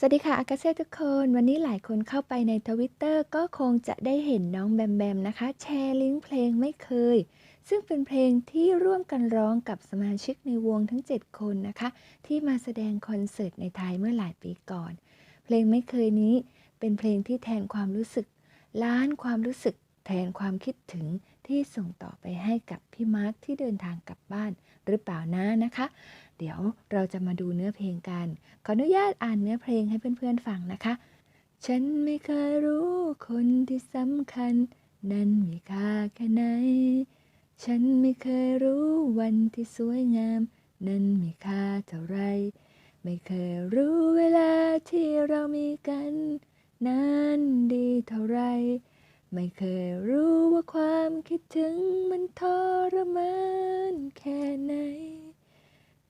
สวัสดีค่ะอากาเซ่ทุกคน วันนี้หลายคนเข้าไปในทวิตเตอร์ก็คงจะได้เห็นน้องแบมแบมนะคะ แชร์ลิงก์เพลงไม่เคย ซึ่งเป็นเพลงที่ร่วมกันร้องกับสมาชิกในวงทั้ง 7 คนนะคะ ที่มาแสดงคอนเสิร์ตในไทยเมื่อหลายปีก่อน เพลงไม่เคยนี้เป็นเพลงที่แทนความรู้สึก ล้านความรู้สึก แทนความคิดถึงที่ส่งต่อไปให้กับพี่มาร์คที่เดินทางกลับบ้านหรือเปล่านะนะคะ เดี๋ยวเราจะมาดูเนื้อเพลงกัน ขออนุญาตอ่านเนื้อเพลงให้เพื่อนๆฟังนะคะ ฉันไม่เคยรู้คนที่สำคัญ นั้นมีค่าแค่ไหน ฉันไม่เคยรู้วันที่สวยงาม นั้นมีค่าเท่าไร ไม่เคยรู้เวลาที่เรามีกัน นั้นดีเท่าไร ไม่เคยรู้ว่าความคิดถึงมันทรมานแค่ไหน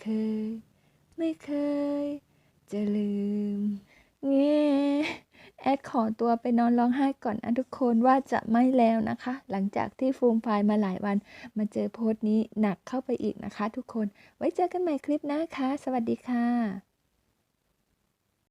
เคย ไม่เคย จะลืมเงี้แอดขอตัวไปนอนร้องไห้ก่อนนะทุกคนว่าจะไม่แล้วนะคะ หลังจากที่ฟูมไฟล์มาหลายวัน มาเจอโพสต์นี้หนักเข้าไปอีกนะคะ ทุกคน ไว้เจอกันใหม่คลิปหน้าคะ สวัสดีค่ะ